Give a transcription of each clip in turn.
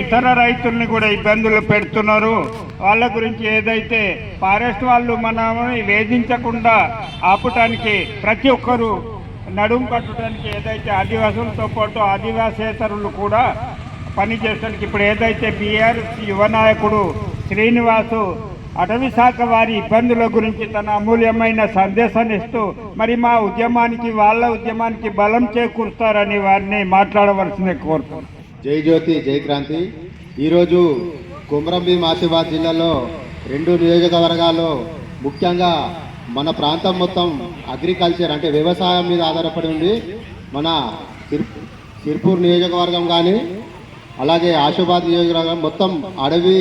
ఇతర రైతుల్ని కూడా ఇబ్బందులు పెడుతున్నారు. వాళ్ళ గురించి ఏదైతే ఫారెస్ట్ వాళ్ళు మనల్ని వేధించకుండా ఆపటానికి ప్రతి ఒక్కరూ నడుం కట్టడానికి ఏదైతే ఆదివాసులతో పాటు ఆదివాసేతరులు కూడా పనిచేయడానికి ఇప్పుడు ఏదైతే బీఆర్ఎస్ యువ నాయకుడు శ్రీనివాసు అటవీ శాఖ వారి ఇబ్బందుల గురించి తన అమూల్యమైన సందేశాన్ని ఇస్తూ మరి మా ఉద్యమానికి వాళ్ళ ఉద్యమానికి బలం చేకూరుస్తారని వారిని మాట్లాడవలసిందే కోరుతున్నాను. జై జ్యోతి జై క్రాంతి. ఈరోజు కుమ్రంభీం ఆసిఫాబాద్ జిల్లాలో రెండు నియోజకవర్గాల్లో ముఖ్యంగా మన ప్రాంతం మొత్తం అగ్రికల్చర్ అంటే వ్యవసాయం మీద ఆధారపడి ఉంది మన సిర్పూర్ నియోజకవర్గం కానీ అలాగే ఆశీర్వాద్ నియోజకవర్గం మొత్తం అడవి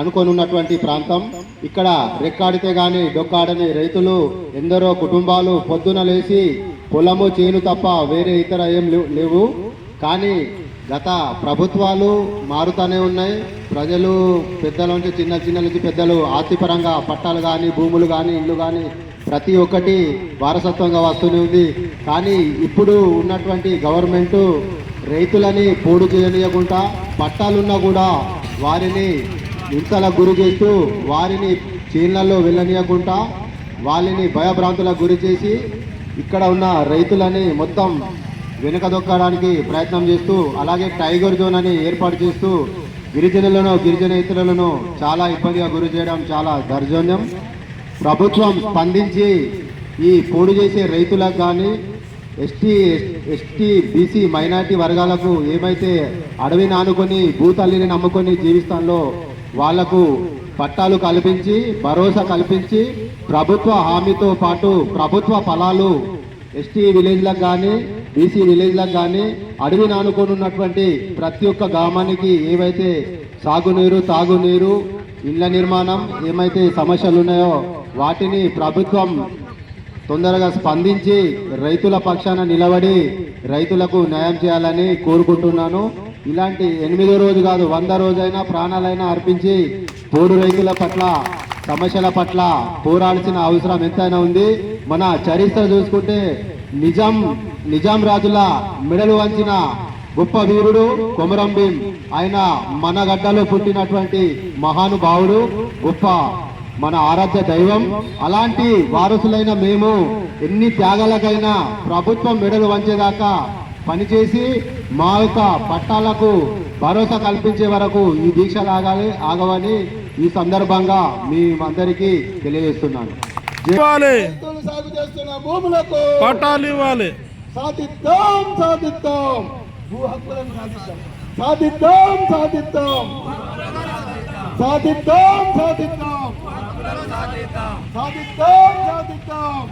అనుకొని ఉన్నటువంటి ప్రాంతం. ఇక్కడ రెక్కాడితే కానీ డొక్కాడని రైతులు ఎందరో కుటుంబాలు పొద్దున లేచి పొలము చేను తప్ప వేరే ఇతర ఏం లేవు. కానీ గత ప్రభుత్వాలు మారుతూనే ఉన్నాయి. ప్రజలు పెద్దల నుంచి చిన్న చిన్న నుంచి పెద్దలు ఆస్తిపరంగా పట్టాలు కానీ భూములు కానీ ఇల్లు కానీ ప్రతి ఒక్కటి వారసత్వంగా వస్తూనే ఉంది. కానీ ఇప్పుడు ఉన్నటువంటి గవర్నమెంటు రైతులని పోడు చేయనీయకుండా పట్టాలున్నా కూడా వారిని హింసలకు గురి చేస్తూ వారిని చీన్లలో వెళ్ళనీయకుండా వాళ్ళని భయభ్రాంతులకు గురి చేసి ఇక్కడ ఉన్న రైతులని మొత్తం వెనుకదొక్కడానికి ప్రయత్నం చేస్తూ అలాగే టైగర్ జోన్ అని ఏర్పాటు చేస్తూ గిరిజనులను గిరిజనేతరులను చాలా ఇబ్బందిగా గురి చేయడం చాలా దర్జన్యం. ప్రభుత్వం స్పందించి ఈ పోడు చేసే రైతులకు కానీ ఎస్టీ ఎస్టీ బీసీ మైనార్టీ వర్గాలకు ఏమైతే అడవిని ఆనుకొని భూతల్లిని నమ్ముకొని జీవిస్తాలో వాళ్ళకు పట్టాలు కల్పించి భరోసా కల్పించి ప్రభుత్వ హామీతో పాటు ప్రభుత్వ ఫలాలు ఎస్టీ విలేజ్లకు కానీ బీసీ విలేజ్లకు కానీ అడవిని ఆనుకోనున్నటువంటి ప్రతి ఒక్క గ్రామానికి ఏవైతే సాగునీరు తాగునీరు ఇళ్ళ నిర్మాణం ఏమైతే సమస్యలు ఉన్నాయో వాటిని ప్రభుత్వం తొందరగా స్పందించి రైతుల పక్షాన నిలబడి రైతులకు న్యాయం చేయాలని కోరుకుంటున్నాను. ఇలాంటి ఎనిమిదో రోజు కాదు వంద రోజైనా ప్రాణాలైనా అర్పించి పోడు రైతుల పట్ల సమస్యల పట్ల పోరాడాల్సిన అవసరం ఎంతైనా ఉంది. మన చరిత్ర చూసుకుంటే నిజం నిజాం రాజుల మెడలు వంచిన గొప్ప వీరుడు కొమరం భీం. ఆయన మన గడ్డలో పుట్టినటువంటి మహానుభావుడు గొప్ప మన ఆరాధ్య దైవం. అలాంటి వారసులైన మేము ఎన్ని త్యాగాలకైనా ప్రభుత్వం మెడలు వంచేదాకా పనిచేసి మా యొక్క పట్టాలకు భరోసా కల్పించే వరకు ఈ దీక్షలు ఆగాలి ఆగవని ఈ సందర్భంగా మీ అందరికీ తెలియజేస్తున్నాను పట్టాలు ఇవ్వాలి. సాధిద్దాం సాధిద్దాం. భూ హక్కులను సాధిద్దాం. సాధిద్దాం సాధిద్దాం. సాధిద్దాం సాధిద్దాం. సాధిద్దాం సాధిద్దాం.